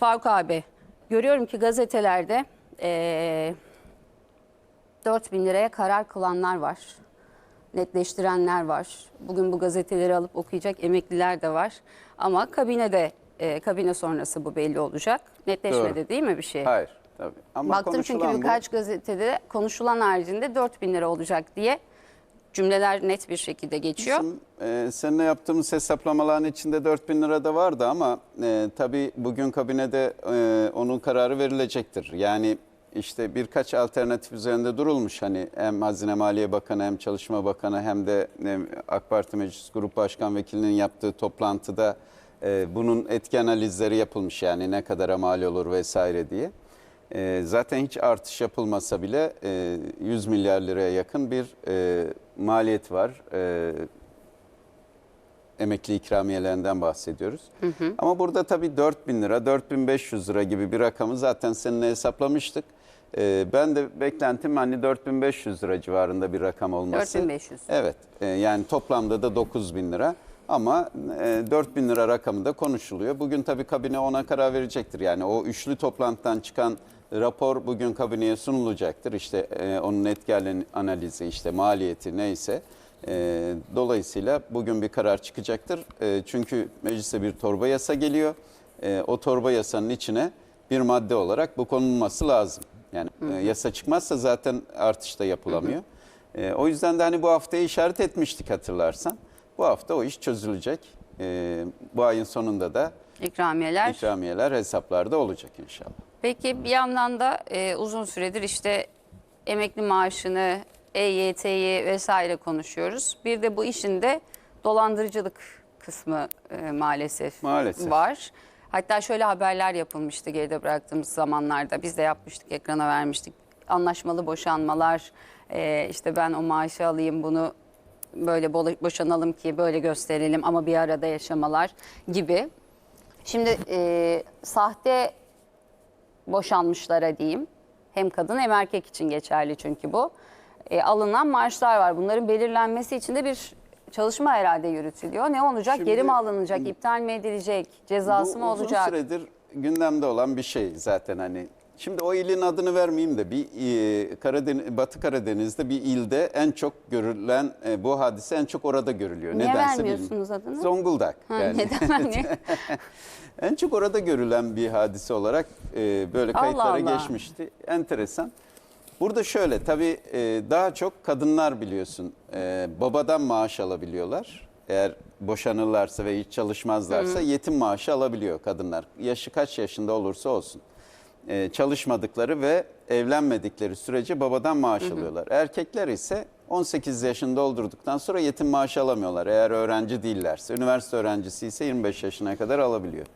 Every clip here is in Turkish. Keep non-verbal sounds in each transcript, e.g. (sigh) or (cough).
Faruk abi görüyorum ki gazetelerde eee 4 bin liraya karar kılanlar var. Netleştirenler var. Bugün bu gazeteleri alıp okuyacak emekliler de var. Ama kabinede, e, kabine sonrası bu belli olacak. Netleşmedi Doğru. değil mi bir şey? Hayır tabii. Ama Baktım çünkü konuşulan bu. birkaç gazetede konuşulan haricinde 4 bin lira olacak diye cümleler net bir şekilde geçiyor. Bizim, e, seninle yaptığımız hesaplamaların içinde 4 bin lira da vardı ama e, tabii bugün kabinede e, onun kararı verilecektir. Yani işte birkaç alternatif üzerinde durulmuş. Hani hem Hazine Maliye Bakanı hem Çalışma Bakanı hem de e, AK Parti Meclis Grup Başkan Vekilinin yaptığı toplantıda e, bunun etki analizleri yapılmış. Yani ne kadara mal olur vesaire diye. E, zaten hiç artış yapılmasa bile e, 100 milyar liraya yakın bir e, maliyet var. E, emekli ikramiyelerinden bahsediyoruz. Ama burada tabii 4 bin lira, 4500 lira gibi bir rakamı zaten seninle hesaplamıştık. E, ben de beklentim hani 4500 lira civarında bir rakam olması. 4500. Evet e, yani toplamda da 9 bin lira. Ama e, 4 bin lira rakamı da konuşuluyor. Bugün tabii kabine ona karar verecektir. Yani o üçlü toplantıdan çıkan rapor bugün kabineye sunulacaktır. İşte e, onun etki analizi, işte maliyeti neyse. E, dolayısıyla bugün bir karar çıkacaktır. E, çünkü meclise bir torba yasa geliyor. E, o torba yasanın içine bir madde olarak bu konulması lazım. Yani e, yasa çıkmazsa zaten artış da yapılamıyor. E, o yüzden de hani bu haftaya işaret etmiştik hatırlarsan. Bu hafta o iş çözülecek. E, bu ayın sonunda da İkramiyeler. ikramiyeler hesaplarda olacak inşallah. Peki bir yandan da e, uzun süredir işte emekli maaşını, EYT'yi vesaire konuşuyoruz. Bir de bu işin de dolandırıcılık kısmı e, maalesef, Maalesef. var. Hatta şöyle haberler yapılmıştı geride bıraktığımız zamanlarda. Biz de yapmıştık, ekrana vermiştik. Anlaşmalı boşanmalar, e, işte ben o maaşı alayım bunu böyle bo- boşanalım ki böyle gösterelim ama bir arada yaşamalar gibi. Şimdi e, sahte boşanmışlara diyeyim. Hem kadın hem erkek için geçerli çünkü bu. E, alınan maaşlar var. Bunların belirlenmesi için de bir çalışma herhalde yürütülüyor. Ne olacak? Şimdi- Geri mi alınacak? iptal mi edilecek? Cezası Bu mı uzun olacak? süredir gündemde olan bir şey zaten hani. Şimdi o ilin adını vermeyeyim de bir e, Karadeniz, Batı Karadeniz'de bir ilde en çok görülen e, bu hadise en çok orada görülüyor. Niye Nedense vermiyorsunuz bilmiyorum. adını? Zonguldak. Ha, yani. Neden vermiyor? (laughs) En çok orada görülen bir hadise olarak e, böyle Allah kayıtlara Allah. geçmişti. Enteresan. Burada şöyle tabii e, daha çok kadınlar biliyorsun e, babadan maaş alabiliyorlar. Eğer boşanırlarsa ve hiç çalışmazlarsa yetim maaşı alabiliyor kadınlar. Yaşı kaç yaşında olursa olsun. E, çalışmadıkları ve evlenmedikleri sürece babadan maaş alıyorlar. Erkekler ise 18 yaşını doldurduktan sonra yetim maaşı alamıyorlar. Eğer öğrenci değillerse, üniversite öğrencisi ise 25 yaşına kadar alabiliyor.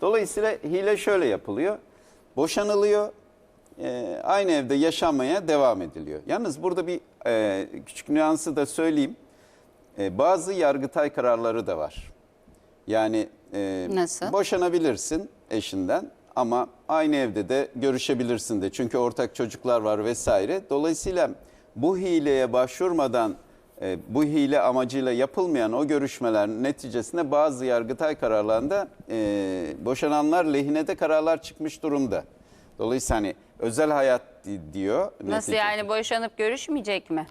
Dolayısıyla hile şöyle yapılıyor. Boşanılıyor, e, aynı evde yaşamaya devam ediliyor. Yalnız burada bir e, küçük nüansı da söyleyeyim. E, bazı yargıtay kararları da var. Yani e, Nasıl? boşanabilirsin eşinden ama aynı evde de görüşebilirsin de. Çünkü ortak çocuklar var vesaire. Dolayısıyla bu hileye başvurmadan e, bu hile amacıyla yapılmayan o görüşmeler neticesinde bazı yargıtay kararlarında e, boşananlar lehine de kararlar çıkmış durumda. Dolayısıyla hani özel hayat di- diyor. Nasıl netice- yani boşanıp görüşmeyecek mi?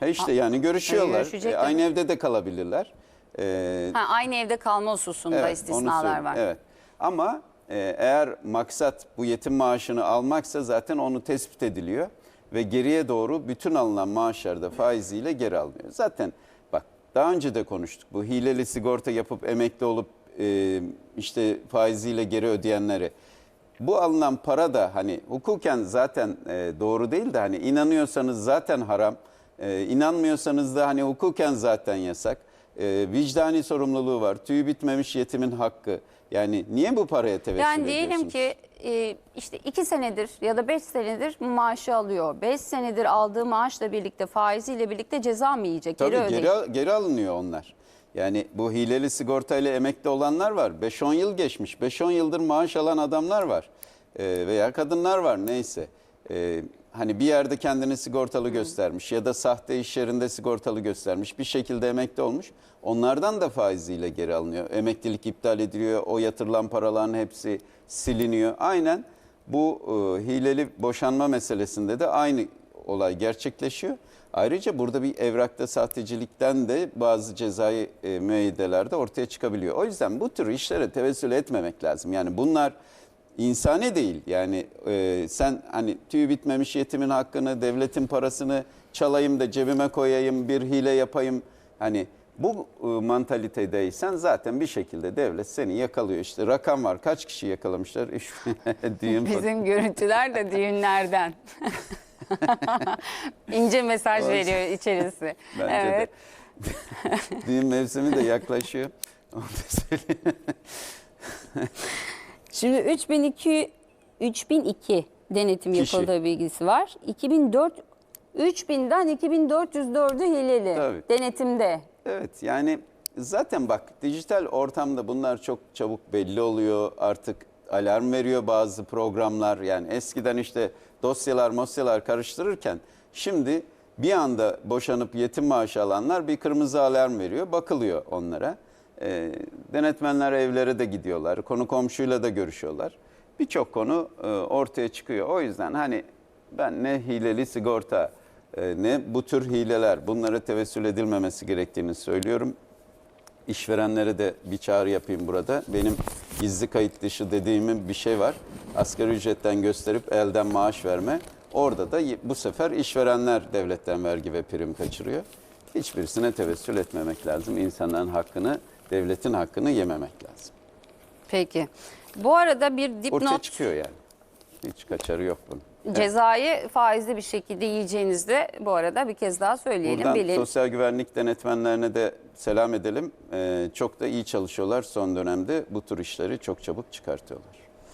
Ha işte yani görüşüyorlar. görüşecekler. E, aynı evde de kalabilirler. E, Ha, aynı evde kalma hususunda Evet, onu istisnalar söyleyeyim. var. Evet. Ama e, eğer maksat bu yetim maaşını almaksa zaten onu tespit ediliyor ve geriye doğru bütün alınan maaşlar da faiziyle geri alınıyor. Zaten bak daha önce de konuştuk. Bu hileli sigorta yapıp emekli olup e, işte faiziyle geri ödeyenleri bu alınan para da hani hukuken zaten e, doğru değil de hani inanıyorsanız zaten haram. E, inanmıyorsanız da hani hukuken zaten yasak. E, vicdani sorumluluğu var. Tüyü bitmemiş yetimin hakkı. Yani niye bu paraya tevessül Yani diyelim ediyorsunuz? ki e, işte iki senedir ya da beş senedir maaşı alıyor. Beş senedir aldığı maaşla birlikte faiziyle birlikte ceza mı yiyecek? Tabii geri geri, ödeyecek. al- geri alınıyor onlar. Yani bu hileli sigortayla emekli olanlar var. 5-10 yıl geçmiş. 5-10 yıldır maaş alan adamlar var. E, veya kadınlar var neyse. e, hani bir yerde kendini sigortalı göstermiş ya da sahte iş yerinde sigortalı göstermiş bir şekilde emekli olmuş. Onlardan da faiziyle geri alınıyor. Emeklilik iptal ediliyor. O yatırılan paraların hepsi siliniyor. Aynen bu e, hileli boşanma meselesinde de aynı olay gerçekleşiyor. Ayrıca burada bir evrakta sahtecilikten de bazı cezai e, müeyyideler de ortaya çıkabiliyor. O yüzden bu tür işlere tevessül etmemek lazım. Yani bunlar insani değil. Yani e, sen hani tüy bitmemiş yetimin hakkını, devletin parasını çalayım da cebime koyayım, bir hile yapayım. Hani bu e, mantalitedeysen zaten bir şekilde devlet seni yakalıyor. İşte rakam var. Kaç kişi yakalamışlar? (laughs) Düğün Bizim görüntüler de düğünlerden. (laughs) İnce mesaj Olsun. veriyor içerisi. Bence evet. de. (laughs) Düğün mevsimi de yaklaşıyor. Onu da söyleyeyim. Şimdi 3002 3002 denetim Kişi. yapıldığı bilgisi var. 2004 3000'den 2404'ü hileli Tabii. denetimde. Evet yani zaten bak dijital ortamda bunlar çok çabuk belli oluyor. Artık alarm veriyor bazı programlar. Yani eskiden işte dosyalar mosyalar karıştırırken şimdi bir anda boşanıp yetim maaşı alanlar bir kırmızı alarm veriyor. Bakılıyor onlara. Ee, denetmenler evlere de gidiyorlar. Konu komşuyla da görüşüyorlar. Birçok konu e, ortaya çıkıyor. O yüzden hani ben ne hileli sigorta e, ne bu tür hileler bunlara tevessül edilmemesi gerektiğini söylüyorum. İşverenlere de bir çağrı yapayım burada. Benim gizli kayıt dışı dediğimin bir şey var. Asgari ücretten gösterip elden maaş verme. Orada da bu sefer işverenler devletten vergi ve prim kaçırıyor. Hiçbirisine tevessül etmemek lazım. İnsanların hakkını, devletin hakkını yememek lazım. Peki. Bu arada bir Ortaya dipnot çıkıyor yani. Hiç kaçarı yok bunun. cezayı faizli bir şekilde yiyeceğinizi de bu arada bir kez daha söyleyelim. Buradan bilelim. sosyal güvenlik denetmenlerine de selam edelim. Ee, çok da iyi çalışıyorlar son dönemde. Bu tür işleri çok çabuk çıkartıyorlar.